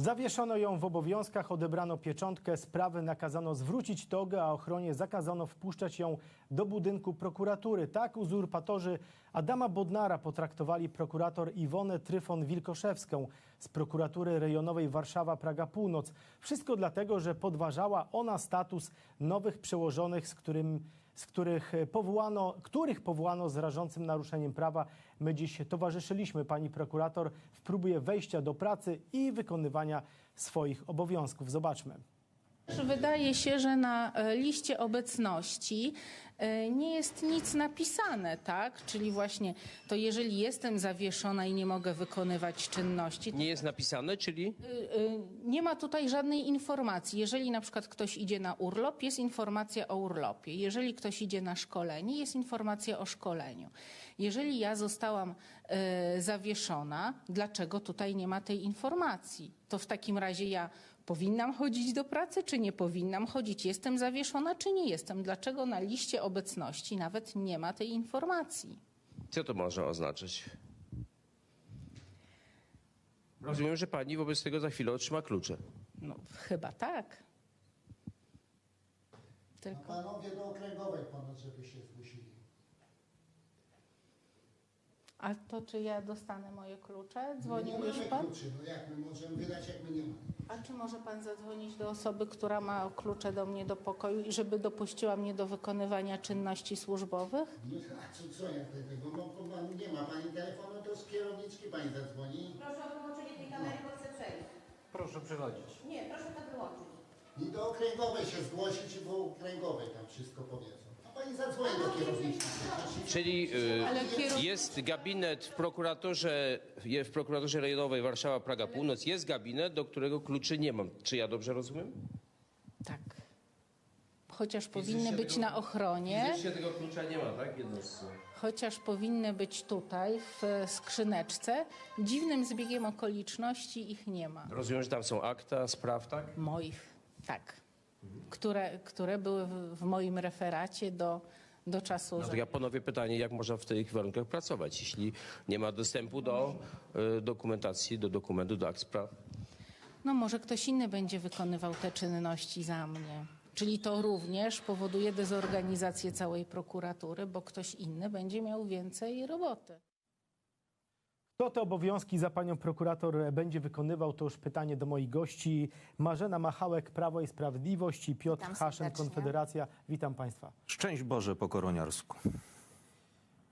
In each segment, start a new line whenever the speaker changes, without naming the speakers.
Zawieszono ją w obowiązkach, odebrano pieczątkę, sprawy nakazano zwrócić togę, a ochronie zakazano wpuszczać ją do budynku prokuratury. Tak uzurpatorzy Adama Bodnara potraktowali prokurator Iwonę Tryfon-Wilkoszewską z prokuratury rejonowej Warszawa-Praga Północ. Wszystko dlatego, że podważała ona status nowych przełożonych, z którym z których powołano, których powołano z rażącym naruszeniem prawa. My dziś towarzyszyliśmy pani prokurator w próbie wejścia do pracy i wykonywania swoich obowiązków. Zobaczmy.
Wydaje się, że na e, liście obecności e, nie jest nic napisane, tak? Czyli właśnie to jeżeli jestem zawieszona i nie mogę wykonywać czynności,
Nie jest napisane, czyli
y, nie ma tutaj żadnej informacji. Jeżeli na przykład ktoś idzie na urlop, jest informacja o urlopie. Jeżeli ktoś idzie na szkolenie, jest informacja o szkoleniu. Jeżeli ja zostałam zawieszona, dlaczego tutaj nie ma tej informacji? To w takim razie ja powinnam chodzić do pracy, czy nie powinnam chodzić? Jestem zawieszona, czy nie jestem? Dlaczego na liście obecności nawet nie ma tej informacji?
co to może oznaczać? Rozumiem, że pani wobec tego za chwilę otrzyma klucze.
No, chyba tak. Tylko.
Panowie do okręgowej ponoć, żeby się zgłosili.
A to czy ja dostanę moje klucze? Dzwonił
nie
już pan?
kluczy, no jak my możemy wydać, jak my nie mamy?
A czy może pan zadzwonić do osoby, która ma klucze do mnie do pokoju i żeby dopuściła mnie do wykonywania czynności służbowych?
No, a co, co jak tego? No, bo pan nie ma pani telefonu, to z kierowniczki pani zadzwoni.
Proszę o wyłączenie tej kamery, bo chcę przejść.
Proszę przychodzić.
Nie, proszę to wyłączyć.
I do okręgowej się zgłosić, bo okręgowej tam wszystko powiedzą. Pani zadzwoni do kierowniczki.
Czyli y, jest gabinet w prokuraturze, je- w prokuraturze rejonowej Warszawa, Praga Północ, jest gabinet, do którego kluczy nie mam. Czy ja dobrze rozumiem?
Tak. Chociaż powinny być na ochronie,
Fizycznie tego klucza nie ma, tak? Jedno z...
chociaż powinny być tutaj w skrzyneczce. Dziwnym zbiegiem okoliczności ich nie ma.
Rozumiem, że tam są akta spraw, tak?
Moich, tak. Które, które były w, w moim referacie do, do czasu.
No to ja ponowię pytanie, jak można w tych warunkach pracować, jeśli nie ma dostępu do y, dokumentacji, do dokumentu, do akt spraw?
No może ktoś inny będzie wykonywał te czynności za mnie. Czyli to również powoduje dezorganizację całej prokuratury, bo ktoś inny będzie miał więcej roboty.
Kto te obowiązki za panią prokurator będzie wykonywał, to już pytanie do moich gości. Marzena Machałek, Prawo i Sprawiedliwość i Piotr
Witam serdecznie.
Konfederacja. Witam państwa.
Szczęść Boże po koroniarsku.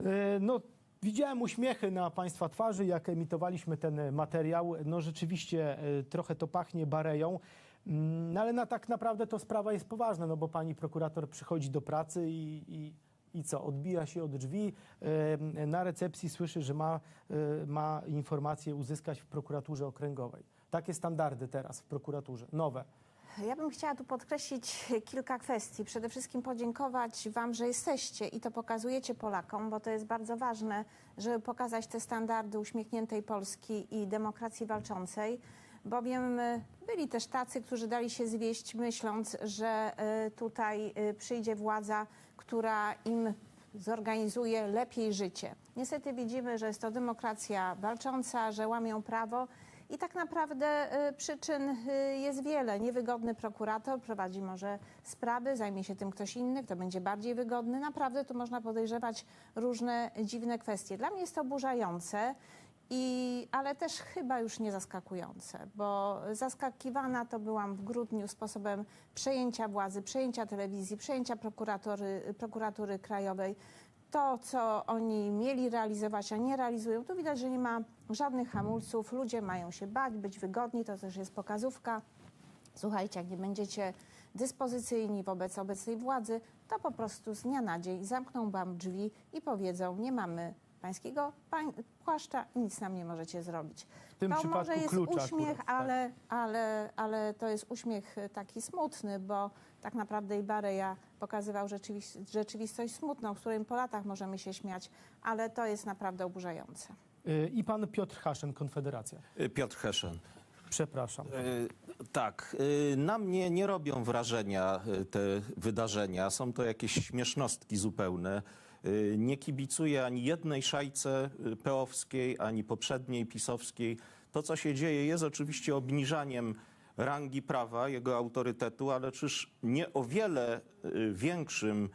E, No, widziałem uśmiechy na Państwa twarzy, jak emitowaliśmy ten materiał. No, rzeczywiście e, trochę to pachnie bareją. Mm, No, ale na, tak naprawdę to sprawa jest poważna, no bo pani prokurator przychodzi do pracy i, i, i co? Odbija się od drzwi. Na recepcji słyszy, że ma, e, ma informację uzyskać w prokuraturze okręgowej. Takie standardy teraz w prokuraturze, nowe.
Ja bym chciała tu podkreślić kilka kwestii. Przede wszystkim podziękować Wam, że jesteście i to pokazujecie Polakom, bo to jest bardzo ważne, żeby pokazać te standardy uśmiechniętej Polski i demokracji walczącej. Bowiem y, byli też tacy, którzy dali się zwieść, myśląc, że y, tutaj y, przyjdzie władza, która im zorganizuje lepiej życie. Niestety widzimy, że jest to demokracja walcząca, że łamią prawo. I tak naprawdę przyczyn jest wiele. Niewygodny prokurator prowadzi może sprawy, zajmie się tym ktoś inny, kto będzie bardziej wygodny. Naprawdę tu można podejrzewać różne dziwne kwestie. Dla mnie jest to oburzające. I, ale też chyba już nie zaskakujące, bo zaskakiwana to byłam w grudniu sposobem przejęcia władzy, przejęcia telewizji, przejęcia prokuratury, prokuratury krajowej. To, co oni mieli realizować, a nie realizują, tu widać, że nie ma żadnych hamulców. Ludzie mają się bać, być wygodni, to też jest pokazówka. Słuchajcie, jak nie będziecie dyspozycyjni wobec obecnej władzy, to po prostu z dnia na dzień zamkną wam drzwi i powiedzą, nie mamy pańskiego pań, płaszcza, nic nam nie możecie zrobić.
tym
to
przypadku
może jest
klucza
uśmiech,
akurat, tak.
ale, ale, ale to jest uśmiech e, taki smutny, bo tak naprawdę i Bareja pokazywał rzeczywis- rzeczywistość smutną, w której po latach możemy się śmiać, ale to jest naprawdę oburzające.
E, I pan Piotr Haszyn, Konfederacja.
Y, Piotr Heszen.
Przepraszam.
Y, Tak, y, na mnie nie robią wrażenia y, te wydarzenia. Są to jakieś śmiesznostki zupełne. Nie kibicuję ani jednej szajce peowskiej, ani poprzedniej pisowskiej. To, co się dzieje, jest oczywiście obniżaniem rangi prawa, jego autorytetu, ale czyż nie o wiele większym,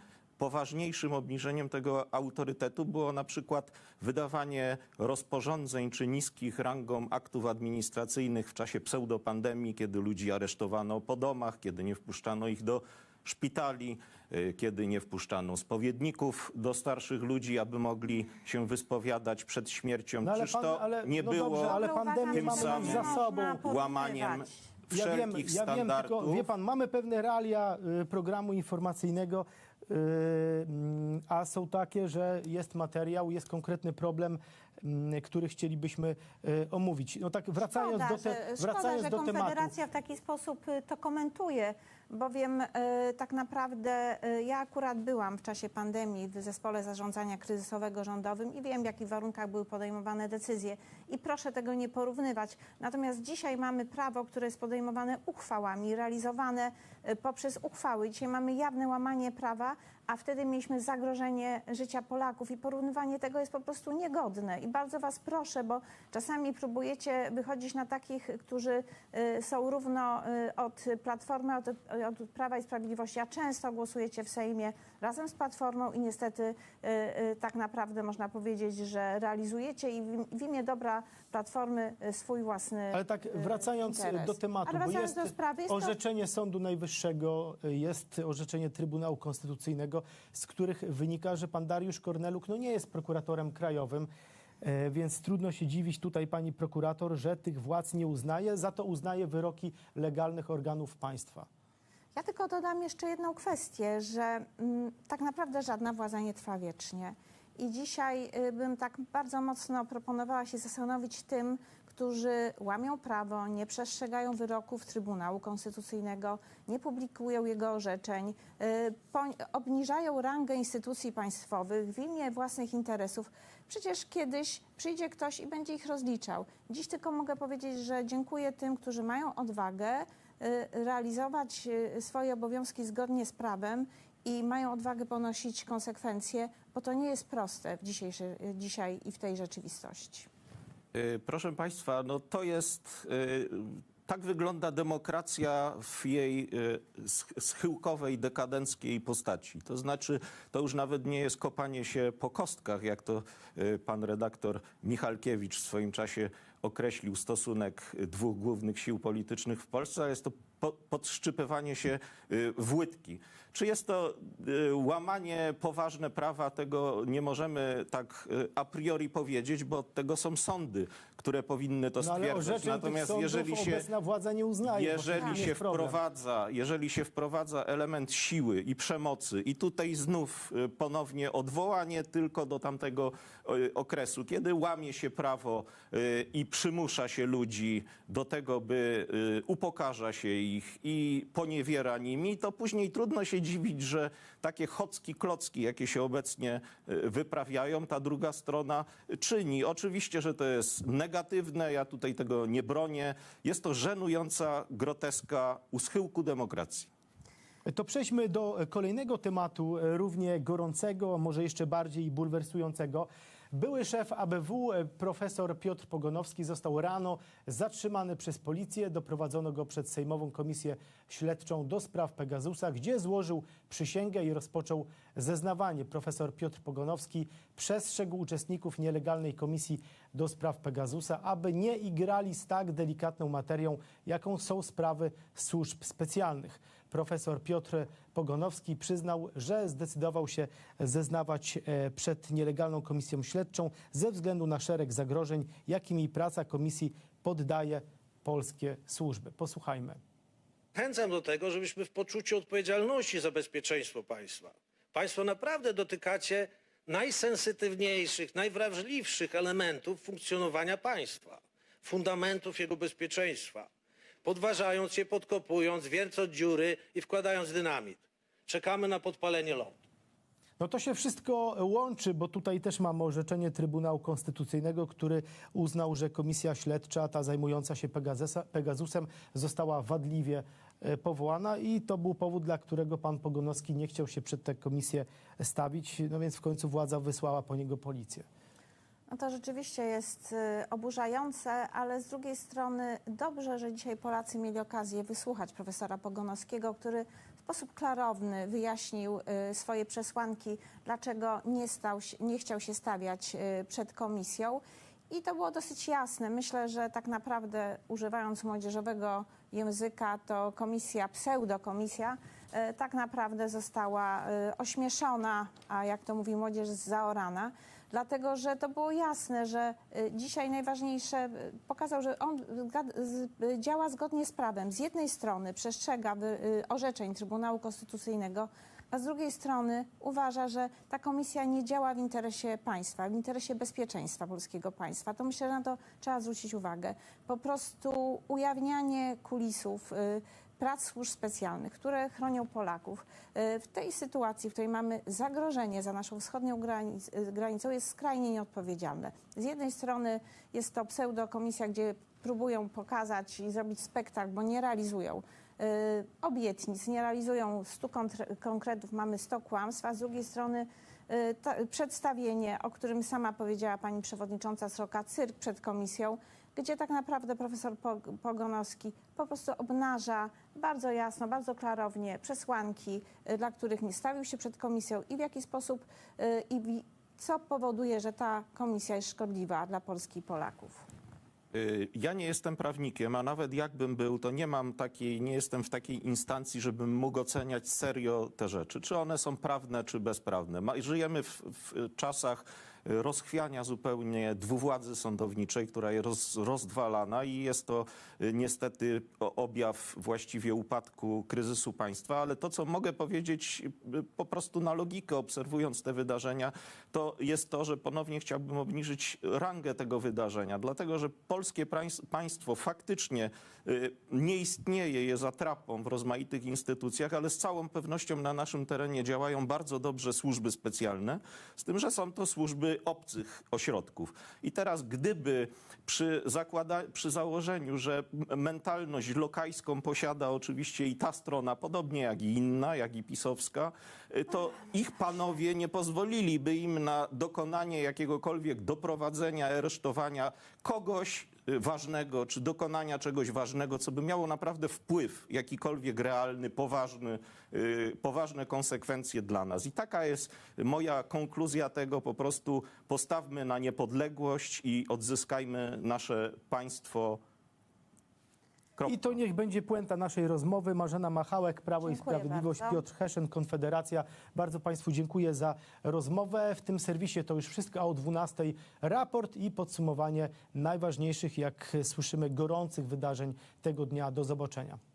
poważniejszym obniżeniem tego autorytetu było na przykład wydawanie rozporządzeń czy niskich rangą aktów administracyjnych w czasie pseudopandemii, kiedy ludzi aresztowano po domach, kiedy nie wpuszczano ich do szpitali, y, kiedy nie wpuszczano spowiedników do starszych ludzi, aby mogli się wyspowiadać przed śmiercią.
No ale
Czyż
pan-
to
ale-
nie
no
było
dobrze, ale pandemię
już
nie
za
sobą.
łamaniem
Ja wiem,
wszelkich
ja wiem,
standardów?
tylko wie pan, mamy pewne realia y, programu informacyjnego, a są takie, że jest materiał, jest konkretny problem, mm, który chcielibyśmy y, omówić. No tak wracając
Szkoda,
do, te,
że,
wracając
szkoda,
do
że
tematu.
Konfederacja w taki sposób y, to komentuje, bowiem y, tak naprawdę y, ja akurat byłam w czasie pandemii w zespole zarządzania kryzysowego rządowym i wiem, w jakich warunkach były podejmowane decyzje i proszę tego nie porównywać. Natomiast dzisiaj mamy prawo, które jest podejmowane uchwałami, realizowane y, poprzez uchwały. Dzisiaj mamy jawne łamanie prawa, a wtedy mieliśmy zagrożenie życia Polaków i porównywanie tego jest po prostu niegodne. I bardzo Was proszę, bo czasami próbujecie wychodzić na takich, którzy są równo od Platformy, od, od Prawa i Sprawiedliwości, a często głosujecie w Sejmie razem z Platformą i niestety y, y, tak naprawdę można powiedzieć, że realizujecie i w, imię dobra Platformy y, swój własny
Ale tak wracając
interes.
do tematu,
Ale wracając do sprawy, jest to
orzeczenie Sądu Najwyższego, jest orzeczenie Trybunału Konstytucyjnego, z których wynika, że pan Dariusz Korneluk no nie jest prokuratorem krajowym, więc trudno się dziwić tutaj pani prokurator, że tych władz nie uznaje, za to uznaje wyroki legalnych organów państwa.
Ja tylko dodam jeszcze jedną kwestię, że mm, tak naprawdę żadna władza nie trwa wiecznie. I dzisiaj y, bym tak bardzo mocno proponowała się zastanowić tym, którzy łamią prawo, nie przestrzegają wyroków Trybunału Konstytucyjnego, nie publikują jego orzeczeń, y, obniżają rangę instytucji państwowych w imię własnych interesów. Przecież kiedyś przyjdzie ktoś i będzie ich rozliczał. Dziś tylko mogę powiedzieć, że dziękuję tym, którzy mają odwagę realizować y, swoje obowiązki zgodnie z prawem i mają odwagę ponosić konsekwencje, bo to nie jest proste w y, dzisiaj i w tej rzeczywistości.
Y, Proszę Państwa, no to jest. y, Tak wygląda demokracja w jej y, sch- schyłkowej, dekadenckiej postaci. To znaczy, to już nawet nie jest kopanie się po kostkach, jak to y, pan redaktor Michalkiewicz w swoim czasie określił stosunek dwóch głównych sił politycznych w Polsce, ale jest to po, podszczypywanie się y, w łydki. Czy jest to y, łamanie poważne prawa? Tego nie możemy tak y, a priori powiedzieć, bo od tego są sądy, które powinny to
No tych
Natomiast jeżeli się,
władza nie uznaje.
jeżeli się
problem.
wprowadza, jeżeli się wprowadza element siły i przemocy i tutaj znów ponownie odwołanie tylko do tamtego okresu, kiedy łamie się prawo i przymusza się ludzi do tego, by upokarza się ich i poniewiera nimi, to później trudno się dziwić, że takie chocki klocki, jakie się obecnie y, wyprawiają, ta druga strona czyni. Oczywiście, że to jest negatywne, ja tutaj tego nie bronię. Jest to żenująca groteska u schyłku demokracji.
To przejdźmy do kolejnego tematu, e, równie gorącego, może jeszcze bardziej bulwersującego. Były szef ABW, e, profesor Piotr Pogonowski, został rano zatrzymany przez policję. Doprowadzono go przed Sejmową Komisję Śledczą do spraw Pegasusa, gdzie złożył przysięgę i rozpoczął zeznawanie. Profesor Piotr Pogonowski przestrzegł uczestników nielegalnej komisji do spraw Pegasusa, aby nie igrali z tak delikatną materią, jaką są sprawy służb specjalnych. Profesor Piotr Pogonowski przyznał, że zdecydował się zeznawać e, przed nielegalną komisją śledczą ze względu na szereg zagrożeń, jakimi praca komisji poddaje polskie służby. Posłuchajmy.
Zachęcam do tego, żebyśmy w poczuciu odpowiedzialności za bezpieczeństwo państwa. Państwo naprawdę dotykacie najsensytywniejszych, najwrażliwszych elementów funkcjonowania państwa, fundamentów jego bezpieczeństwa, podważając je, podkopując, wiercąc dziury i wkładając dynamit. Czekamy na podpalenie lądu.
No to się wszystko łączy, bo tutaj też mamy orzeczenie Trybunału Konstytucyjnego, który uznał, że komisja śledcza, ta zajmująca się Pegasusem, została wadliwie powołana i to był powód, dla którego pan Pogonowski nie chciał się przed tę komisję stawić, no więc w końcu władza wysłała po niego policję.
No to rzeczywiście jest y, oburzające, ale z drugiej strony dobrze, że dzisiaj Polacy mieli okazję wysłuchać profesora Pogonowskiego, który w sposób klarowny wyjaśnił y, swoje przesłanki, dlaczego nie, stał, nie chciał się stawiać y, przed komisją. I to było dosyć jasne. Myślę, że tak naprawdę używając młodzieżowego języka, to komisja, pseudokomisja, e, tak naprawdę została e, ośmieszona, a jak to mówi młodzież, zaorana. Dlatego, że to było jasne, że e, dzisiaj najważniejsze pokazał, że on działa zgodnie z prawem. Z jednej strony przestrzega orzeczeń Trybunału Konstytucyjnego, a z drugiej strony uważa, że ta komisja nie działa w interesie państwa, w interesie bezpieczeństwa polskiego państwa. To myślę, że na to trzeba zwrócić uwagę. Po prostu ujawnianie kulisów y, prac służb specjalnych, które chronią Polaków, y, w tej sytuacji, w której mamy zagrożenie za naszą wschodnią granic, y, granicą, jest skrajnie nieodpowiedzialne. Z jednej strony jest to pseudokomisja, gdzie próbują pokazać i zrobić spektakl, bo nie realizują obietnic, nie realizują 100 kontr- konkretów, mamy 100 kłamstw, a z drugiej strony y, ta, przedstawienie, o którym sama powiedziała pani przewodnicząca Sroka, cyrk przed komisją, gdzie tak naprawdę profesor Pog- Pogonowski po prostu obnaża bardzo jasno, bardzo klarownie przesłanki, y, dla których nie stawił się przed komisją i w jaki sposób y, i co powoduje, że ta komisja jest szkodliwa dla Polski i Polaków.
Y, Ja nie jestem prawnikiem, a nawet jakbym był, to nie mam takiej, nie jestem w takiej instancji, żebym mógł oceniać serio te rzeczy. Czy one są prawne, czy bezprawne. Ma- Żyjemy w, w czasach rozchwiania zupełnie dwuwładzy sądowniczej, która jest roz, rozdwalana i jest to y, niestety objaw właściwie upadku kryzysu państwa, ale to, co mogę powiedzieć y, po prostu na logikę, obserwując te wydarzenia, to jest to, że ponownie chciałbym obniżyć rangę tego wydarzenia, dlatego że polskie państwo faktycznie y, nie istnieje, jest atrapą w rozmaitych instytucjach, ale z całą pewnością na naszym terenie działają bardzo dobrze służby specjalne, z tym, że są to służby obcych ośrodków. I teraz gdyby przy, zakłada, przy założeniu, że mentalność lokajską posiada oczywiście i ta strona, podobnie jak i inna, jak i pisowska, to ich panowie nie pozwoliliby im na dokonanie jakiegokolwiek doprowadzenia, aresztowania kogoś ważnego, czy dokonania czegoś ważnego, co by miało naprawdę wpływ, jakikolwiek realny, poważny, y, poważne konsekwencje dla nas. I taka jest moja konkluzja tego, po prostu postawmy na niepodległość i odzyskajmy nasze państwo. Kropka.
I to niech będzie puenta naszej rozmowy. Marzena Machałek, Prawo i
Dziękuję
Sprawiedliwość,
bardzo.
Piotr Heszen, Konfederacja. Bardzo Państwu dziękuję za rozmowę. W tym serwisie to już wszystko, a o 12 raport i podsumowanie najważniejszych, jak słyszymy, gorących wydarzeń tego dnia. Do zobaczenia.